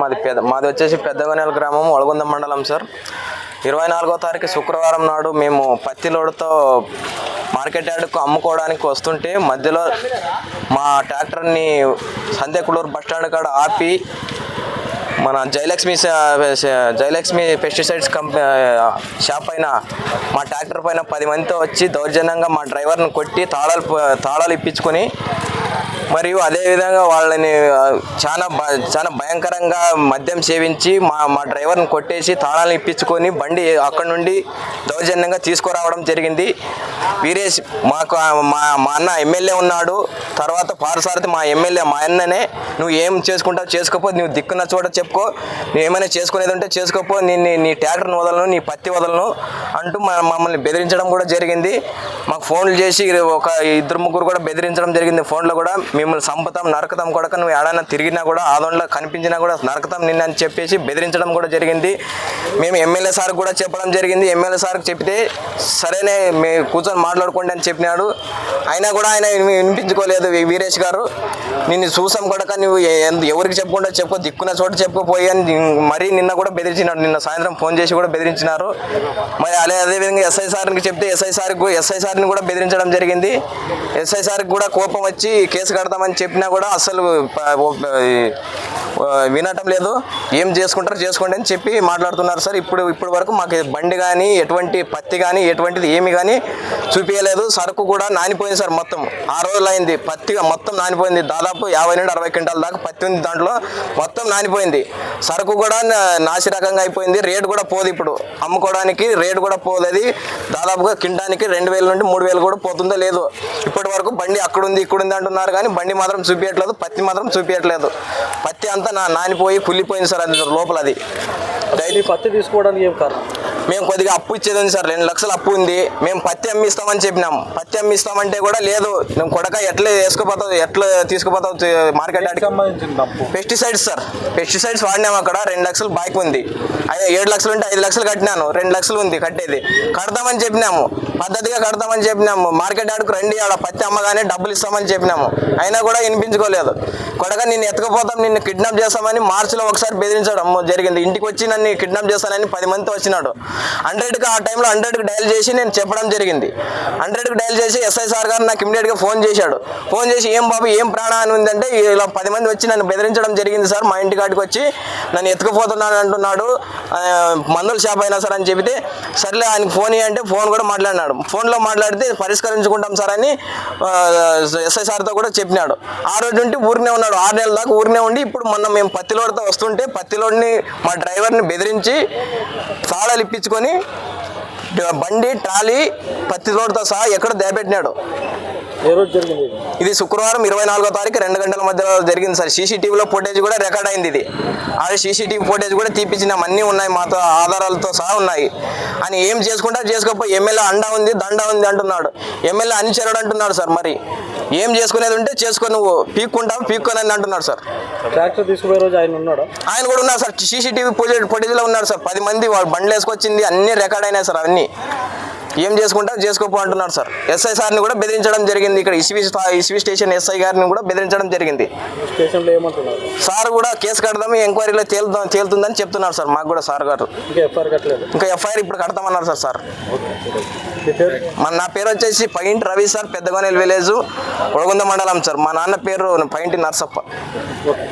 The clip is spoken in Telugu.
మాది పెద్ద మాది వచ్చేసి పెద్దగొనేల గ్రామం ఒಳగొంద మండలం సార్. ఇరవై నాలుగో తారీఖు శుక్రవారం నాడు మేము పత్తి లోడుతో మార్కెట్ యార్డ్కు అమ్ముకోవడానికి వస్తుంటే మధ్యలో మా ట్రాక్టర్ని సందేకులూరు బస్ స్టాండ్ కాడ ఆపి మన Jayalakshmi Jayalakshmi pesticides company shop పైన మా ట్రాక్టర్ పైన పది మందితో వచ్చి దౌర్జన్యంగా మా డ్రైవర్ని కొట్టి తాళాలు తాళాలు ఇప్పించుకొని మరియు అదేవిధంగా వాళ్ళని చాలా చాలా భయంకరంగా మద్యం సేవించి మా మా డ్రైవర్ని కొట్టేసి తాళాలను ఇప్పించుకొని బండి అక్కడి నుండి దౌర్జన్యంగా తీసుకురావడం జరిగింది. వీరేష్ మాకు మా మా అన్న ఎమ్మెల్యే ఉన్నాడు. తర్వాత పారసారథి మా ఎమ్మెల్యే మా అన్ననే నువ్వు ఏం చేసుకుంటావు చేసుకోపో నువ్వు దిక్కున్న చోట చెప్పుకో. నువ్వు ఏమైనా చేసుకునేది ఉంటే చేసుకోపో. నీ నీ- నీ ట్రాక్టర్ని వదలను నీ పత్తి వదలను అంటూ మా- మమ్మల్ని బెదిరించడం కూడా జరిగింది. మాకు ఫోన్లు చేసి ఒక ఇద్దరు ముగ్గురు కూడా బెదిరించడం జరిగింది ఫోన్లో కూడా. మిమ్మల్ని సంపతం నరకతం కూడా నువ్వు ఏడైనా తిరిగినా కూడా ఆదోళనలో కనిపించినా కూడా నరకతం నిన్న అని చెప్పేసి బెదిరించడం కూడా జరిగింది. మేము ఎమ్మెల్యే సార్ కూడా చెప్పడం జరిగింది. ఎమ్మెల్యే సార్కి చెప్తే సరేనే మీ కూర్చొని మాట్లాడుకోండి అని చెప్పినాడు. అయినా కూడా ఆయన వినిపించుకోలేదు వీరేష్ గారు. నిన్ను చూసాం కూడా నువ్వు ఎందు- ఎవరికి చెప్పకుండా చెప్పుకో దిక్కున్న చోట చెప్పుకోపోయి అని మరీ నిన్న కూడా బెదిరించినాడు. నిన్న సాయంత్రం ఫోన్ చేసి కూడా బెదిరించినారు. మరి అదే అదేవిధంగా ఎస్ఐ సార్కి చెప్తే ఎస్ఐ సార్కి ఎస్ఐ సార్ని కూడా బెదిరించడం జరిగింది. ఎస్ఐ సార్కి కూడా కోపం వచ్చి కేసు కడతామని చెప్పినా కూడా అసలు వినటం లేదు. ఏం చేసుకుంటారో చేసుకోండి అని చెప్పి మాట్లాడుతున్నారు సార్. ఇప్పుడు ఇప్పటి వరకు మాకు బండి కానీ ఎటువంటి పత్తి కానీ ఎటువంటిది ఏమి కానీ చూపించలేదు సరుకు కూడా నానిపోయింది సార్ మొత్తం. ఆ రోజులు అయింది పత్తి మొత్తం నానిపోయింది. దాదాపు యాభై నుండి అరవై క్వింటాల దాకా పత్తి ఉంది దాంట్లో. మొత్తం నానిపోయింది. సరుకు కూడా నాసి రకంగా అయిపోయింది. రేటు కూడా పోదు ఇప్పుడు. అమ్ముకోవడానికి రేటు కూడా పోదు అది దాదాపుగా కింటానికి రెండు వేల నుండి మూడు వేలు కూడా పోతుందో లేదు. ఇప్పటి వరకు బండి అక్కడుంది ఇక్కడుంది అంటున్నారు కానీ బండి మాత్రం చూపించట్లేదు పత్తి మాత్రం చూపించట్లేదు పత్తి అంతా నానిపోయి కుళ్ళిపోయింది సార్ అది లోపల అది. డైలీ పత్తి తీసుకోవడానికి ఏం కారణం? మేము కొద్దిగా అప్పు ఇచ్చేది ఉంది సార్. రెండు లక్షలు అప్పు ఉంది. మేము పత్తి అమ్మిస్తామని చెప్పినాం. పత్తి అమ్మిస్తామంటే కూడా లేదు. మేము కొడక ఎట్లా వేసుకుపోతావు ఎట్లా తీసుకుపోతావు మార్కెట్ పెస్టిసైడ్స్ సార్. పెస్టిసైడ్స్ వాడినాం అక్కడ. రెండు లక్షలు బాకీ ఉంది. అదే ఏడు లక్షలు ఉంటే ఐదు లక్షలు కట్టినాను. రెండు లక్షలు ఉంది కట్టేది. కడతామని చెప్పినాము. పద్ధతిగా కడతామని చెప్పినాము. మార్కెట్ ఆడుకు రండి. ఆడ పత్తి అమ్మగానే డబ్బులు ఇస్తామని చెప్పినాము. అయినా కూడా వినిపించుకోలేదు. కొడక నిన్ను ఎత్తుకుపోతాం నిన్ను కిడ్నాప్ చేస్తామని మార్చిలో ఒకసారి బెదిరించడం జరిగింది. ఇంటికి వచ్చి నన్ను కిడ్నాప్ చేస్తానని పది మందితో వచ్చినాడు హండ్రెడ్కి ఆ టైంలో హండ్రెడ్కి డయల్ చేసి నేను చెప్పడం జరిగింది. హండ్రెడ్కి డయల్ చేసి ఎస్ఐ సార్ గారు నాకు ఇమీడియట్గా ఫోన్ చేశాడు. ఫోన్ చేసి ఏం బాబు ఏం ప్రాణం ఉందంటే ఇలా పది మంది వచ్చి నన్ను బెదిరించడం జరిగింది సార్. మా ఇంటి కాడికి వచ్చి నన్ను ఎత్తుకుపోతున్నాను అంటున్నాడు. మందుల షాప్ అయినా సార్ అని చెబితే సర్లే ఆయనకి ఫోన్ అంటే ఫోన్ కూడా మాట్లాడినాడు. ఫోన్లో మాట్లాడితే పరిష్కరించుకుంటాం సార్ అని ఎస్ఐ సార్తో కూడా చెప్పినాడు. ఆ రోజు నుండి ఊరినే ఉన్నాడు. ఆరు నెలల దాకా ఊరినే ఉండి ఇప్పుడు మొన్న మేము పత్తిలోడితో వస్తుంటే పత్తిలోడిని మా డ్రైవర్ని బెదిరించి తాళాలు ఇప్పించుకొని బండి ట్రాలీ పత్తి తోటతో సహా ఎక్కడ జరిగింది ఇది? శుక్రవారం ఇరవై నాలుగో తారీఖు రెండు గంటల మధ్యలో జరిగింది సార్. సీసీటీవీలో ఫుటేజ్ కూడా రికార్డ్ అయింది ఇది. ఆ సీసీటీవీ ఫుటేజ్ కూడా తీపించినాం అన్నీ ఉన్నాయి మాతో ఆధారాలతో సహా ఉన్నాయి. అని ఏం చేసుకుంటా చేసుకోకపోయి ఎమ్మెల్యే అండ ఉంది దండ ఉంది అంటున్నాడు. ఎమ్మెల్యే అనుచరుడు అంటున్నాడు సార్ మరి. ఏం చేసుకునేది ఉంటే చేసుకో నువ్వు పీక్కుంటావు పీక్కోనని అంటున్నాడు సార్. ట్రాక్టర్ తీసుకుపోయే రోజు ఆయన ఉన్నాడా? ఆయన కూడా ఉన్నారు సార్. సీసీటీవీ ఫుటేజ్ ఫుటేజ్లో ఉన్నారు సార్. పది మంది వాళ్ళు బండ్లు వేసుకొచ్చింది అన్నీ రికార్డ్ అయినాయి సార్ అన్నీ. ఏం చేసుకుంటా చేసుకోపో అంటున్నారు సార్. ఎస్ఐ సార్ని కూడా బెదిరించడం జరిగింది. ఇక్కడ ఇసివి ఇసివి స్టేషన్ ఎస్ఐ గారిని కూడా బెదిరించడం జరిగింది. సార్ కూడా కేసు కడదాం ఎంక్వైరీలో తేలుదాం తేలుతుందని చెప్తున్నారు సార్. మాకు కూడా సార్ గారు. ఇంకా ఎఫ్ఐఆర్ ఇప్పుడు కడతామన్నారు సార్ సార్. మన నా పేరు వచ్చేసి పైంటి రవి సార్ పెద్దగోనేలు విలేజ్ ఒడగొంద మండలం సార్. మా నాన్న పేరు పైంటి నర్సప్ప. ఓకే.